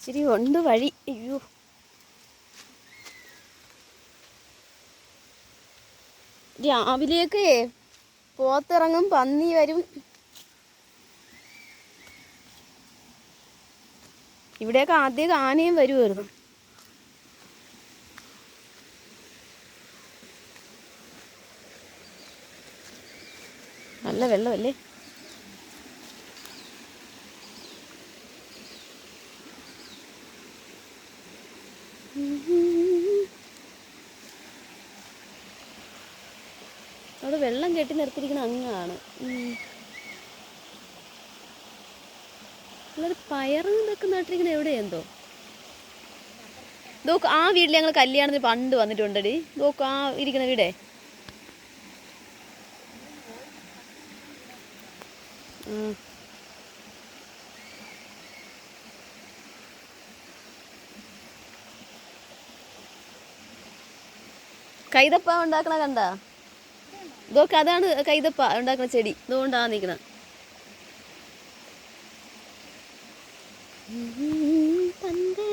ഇച്ചിരി ഉണ്ട് വഴി. അയ്യോ. രാവിലെയൊക്കെ പോത്തിറങ്ങും പന്നി വരും. ഇവിടെയൊക്കെ ആദ്യം ആനയും വരുമായിരുന്നു നല്ല വെള്ളമല്ലേ? അവിടെ വെള്ളം കെട്ടി നിർത്തിയിരിക്കുന്ന അങ്ങാണ്. ഉം. പയറ് ഇതൊക്കെ നട്ടിരിക്കുന്ന എവിടെയെന്തോ നോക്ക് ആ വീട്ടിൽ ഞങ്ങൾ കല്യാണത്തിന് പണ്ട് വന്നിട്ടുണ്ടടി. നോക്ക് ആ ഇരിക്കുന്ന വീടേ. ഉം. കൈതപ്പ ഉണ്ടാക്കണ കണ്ട? ഇതൊക്കെ അതാണ് കൈതപ്പ ഉണ്ടാക്കണ ചെടി. ഇതുകൊണ്ടാ നിൽക്കണ പന്തേ